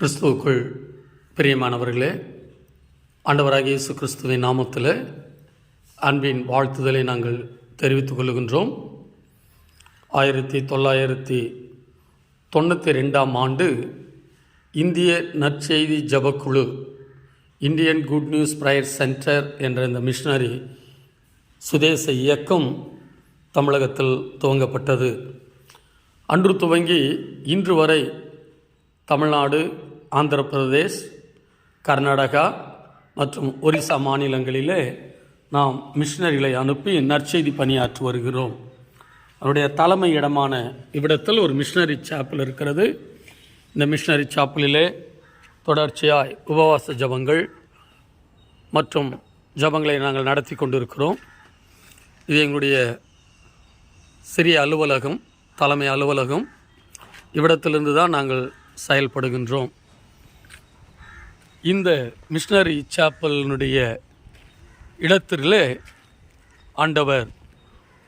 கிறிஸ்துவுக்குள் பிரியமானவர்களே ஆண்டவராக இயேசு கிறிஸ்துவின் நாமத்தில் அன்பின் வாழ்த்துதலை நாங்கள் தெரிவித்துக் கொள்கின்றோம். ஆயிரத்தி தொள்ளாயிரத்தி தொண்ணூற்றி ரெண்டாம் ஆண்டு இந்திய நற்செய்தி ஜபக்குழு Indian good news prayer centre என்ற இந்த மிஷினரி சுதேச இயக்கம் தமிழகத்தில் துவங்கப்பட்டது. அன்று துவங்கி இன்று வரை தமிழ்நாடு ஆந்திர பிரதேஷ் கர்நாடகா மற்றும் ஒரிசா மாநிலங்களிலே நாம் மிஷினரிகளை அனுப்பி நற்செய்தி பணியாற்றி வருகிறோம். அவருடைய தலைமை இடமான இவ்விடத்தில் ஒரு மிஷினரி சாப்பிள் இருக்கிறது. இந்த மிஷினரி சாப்பிளிலே தொடர்ச்சியாய் உபவாச ஜபங்கள் மற்றும் ஜபங்களை நாங்கள் நடத்தி கொண்டிருக்கிறோம். இது எங்களுடைய சிறிய அலுவலகம் தலைமை அலுவலகம். இவ்விடத்திலிருந்து தான் நாங்கள் செயல்படுகின்றோம். இந்த மிஷினரி சாப்பலினுடைய இடத்திலே ஆண்டவர்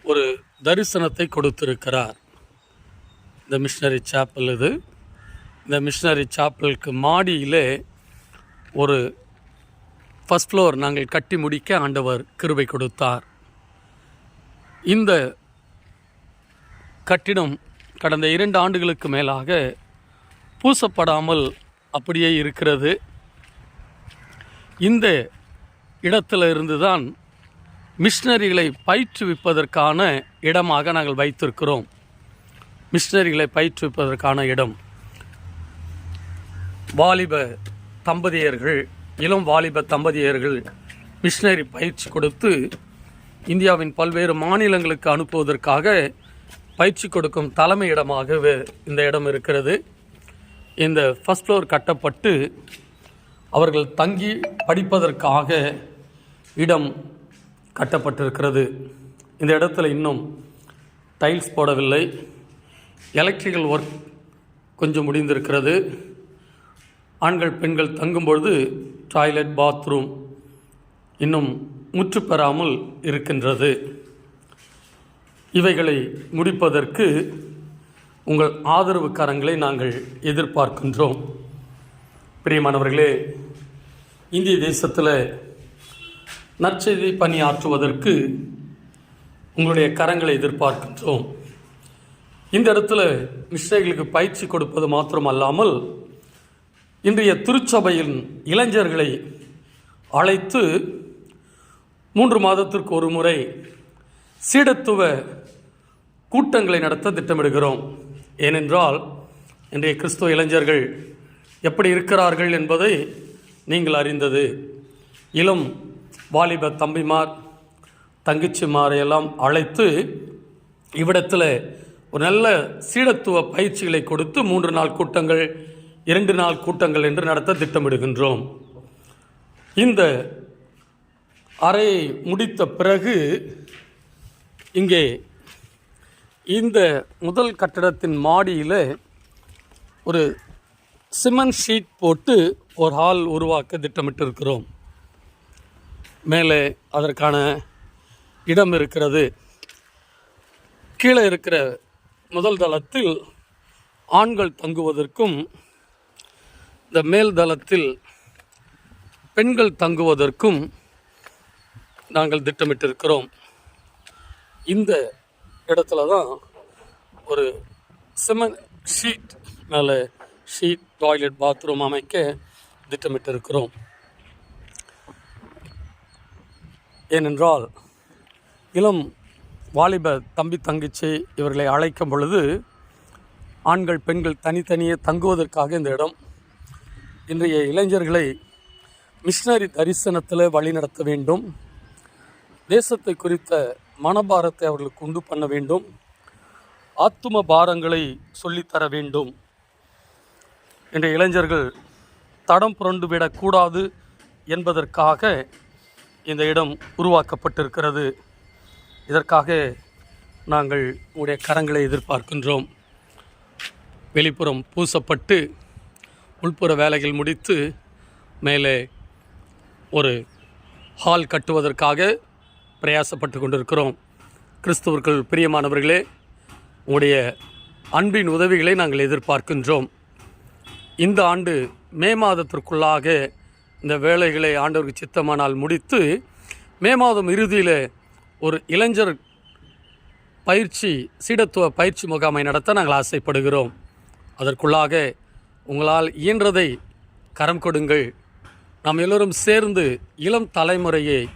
ஒரு தரிசனத்தை கொடுத்திருக்கிறார். இந்த மிஷினரி சாப்பல் இது. இந்த மிஷினரி சாப்பலுக்கு மாடியிலே ஒரு ஃபஸ்ட் ஃப்ளோர் நாங்கள் கட்டி முடிக்க ஆண்டவர் கிருபை கொடுத்தார். இந்த கட்டிடம் கடந்த இரண்டு ஆண்டுகளுக்கு மேலாக பூசப்படாமல் அப்படியே இருக்கிறது. இந்த இடத்துல இருந்து தான் மிஷினரிகளை பயிற்றுவிப்பதற்கான இடமாக நாங்கள் வைத்திருக்கிறோம். மிஷினரிகளை பயிற்றுவிப்பதற்கான இடம். வாலிப தம்பதியர்கள் இளம் வாலிப தம்பதியர்கள் மிஷினரி பயிற்சி கொடுத்து இந்தியாவின் பல்வேறு மாநிலங்களுக்கு அனுப்புவதற்காக பயிற்சி கொடுக்கும் தலைமை இடமாக இந்த இடம் இருக்கிறது. இந்த ஃபஸ்ட் ஃப்ளோர் கட்டப்பட்டு அவர்கள் தங்கி படிப்பதற்காக இடம் கட்டப்பட்டிருக்கிறது. இந்த இடத்துல இன்னும் டைல்ஸ் போடவில்லை. எலக்ட்ரிக்கல் ஒர்க் கொஞ்சம் முடிந்திருக்கிறது. ஆண்கள் பெண்கள் தங்கும் பொழுது டாய்லெட் பாத்ரூம் இன்னும் முற்று பெறாமல் இருக்கின்றது. இவைகளை முடிப்பதற்கு உங்கள் ஆதரவு கரங்களை நாங்கள் எதிர்பார்க்கின்றோம். பிரியமானவர்களே இந்திய தேசத்தில் நற்செய்தி பணியாற்றுவதற்கு உங்களுடைய கரங்களை எதிர்பார்க்கின்றோம். இந்த இடத்துல மிஸ்டேகளுக்கு பயிற்சி கொடுப்பது மாத்திரமல்லாமல் இன்றைய திருச்சபையின் இளைஞர்களை அழைத்து மூன்று மாதத்திற்கு ஒரு முறை சீடத்துவ கூட்டங்களை நடத்த திட்டமிடுகிறோம். ஏனென்றால் இன்றைய கிறிஸ்துவ இளைஞர்கள் எப்படி இருக்கிறார்கள் என்பதை நீங்கள் அறிந்தது. இளம் வாலிப தம்பிமார் தங்கச்சிமாரையெல்லாம் அழைத்து இவ்விடத்தில் ஒரு நல்ல சீடத்துவ பயிற்சிகளை கொடுத்து மூன்று நாள் கூட்டங்கள் இரண்டு நாள் கூட்டங்கள் என்று நடத்த திட்டமிடுகின்றோம். இந்த அறையை முடித்த பிறகு இங்கே இந்த முதல் கட்டடத்தின் மாடியில் ஒரு சிமெண்ட் ஷீட் போட்டு ஒரு ஹால் உருவாக்க திட்டமிட்டிருக்கிறோம். மேலே அதற்கான இடம் இருக்கிறது. கீழே இருக்கிற முதல் தளத்தில் ஆண்கள் தங்குவதற்கும் இந்த மேல் தளத்தில் பெண்கள் தங்குவதற்கும் நாங்கள் திட்டமிட்டிருக்கிறோம். இந்த இடத்துல தான் ஒரு சிமெண்ட் ஷீட் மேலே ஷீட் டாய்லெட் பாத்ரூம் அமைக்க திட்டமிட்டிருக்கிறோம். ஏனென்றால் இளம் வாலிப தம்பி தங்கச்சி இவர்களை அழைக்கும் பொழுது ஆண்கள் பெண்கள் தனித்தனியே தங்குவதற்காக இந்த இடம் இன்றைய இளைஞர்களை மிஷினரி தரிசனத்தில் வழிநடத்த வேண்டும். தேசத்தை குறித்த மனபாரத்தை அவர்களுக்கு உண்டு பண்ண வேண்டும். ஆத்தும பாரங்களை சொல்லித்தர வேண்டும். இன்றைய இளைஞர்கள் தடம் புரண்டு விடக்கூடாது என்பதற்காக இந்த இடம் உருவாக்கப்பட்டிருக்கிறது. இதற்காக நாங்கள் உங்களுடைய கரங்களை எதிர்பார்க்கின்றோம். வெளிப்புறம் பூசப்பட்டு உள்புற வேலைகள் முடித்து மேலே ஒரு ஹால் கட்டுவதற்காக பிரயாசப்பட்டு கொண்டிருக்கிறோம். கிறிஸ்துவர்கள் பிரியமானவர்களே உங்களுடைய அன்பின் உதவிகளை நாங்கள் எதிர்பார்க்கின்றோம். இந்த ஆண்டு மே மாதத்திற்குள்ளாக இந்த வேலைகளை ஆண்டவருக்கு சித்தமானால் முடித்து மே மாதம் இறுதியில் ஒரு இளைஞர் பயிற்சி சீடத்துவ பயிற்சி முகாமை நடத்த நாங்கள் ஆசைப்படுகிறோம். அதற்குள்ளாக உங்களால் இயன்றதை கரம் கொடுங்கள். நாம் எல்லோரும் சேர்ந்து இளம் தலைமுறையை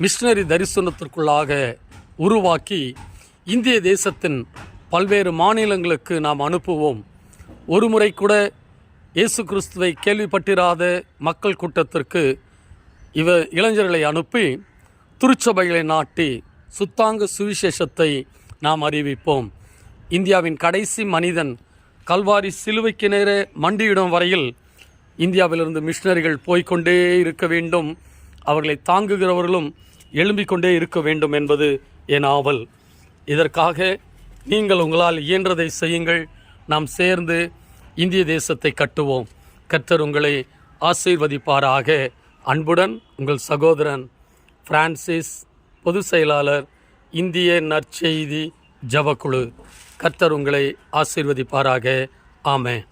மிஷினரி தரிசனத்திற்குள்ளாக உருவாக்கி இந்திய தேசத்தின் பல்வேறு மாநிலங்களுக்கு நாம் அனுப்புவோம். ஒரு முறை கூட இயேசு கிறிஸ்துவை கேள்விப்பட்டிராத மக்கள் கூட்டத்திற்கு இவ இளைஞர்களை அனுப்பி திருச்சபைகளை நாட்டி சுத்தாங்க சுவிசேஷத்தை நாம் அறிவிப்போம். இந்தியாவின் கடைசி மனிதன் கல்வாரி சிலுவைக்கு நேரே மண்டியிடும் வரையில் இந்தியாவிலிருந்து மிஷினரிகள் போய்க்கொண்டே இருக்க வேண்டும். அவர்களை தாங்குகிறவர்களும் எழும்பிக் கொண்டே இருக்க வேண்டும் என்பது என் ஆவல். இதற்காக நீங்கள் உங்களால் இயன்றதை செய்யுங்கள். நாம் சேர்ந்து இந்திய தேசத்தை கட்டுவோம். கர்த்தர் உங்களை ஆசீர்வதிப்பாராக. அன்புடன் உங்கள் சகோதரன் பிரான்சிஸ் பொதுச் செயலாளர் இந்திய நற்செய்தி ஜபக்குழு. கர்த்தர் உங்களை ஆசீர்வதிப்பாராக. ஆமே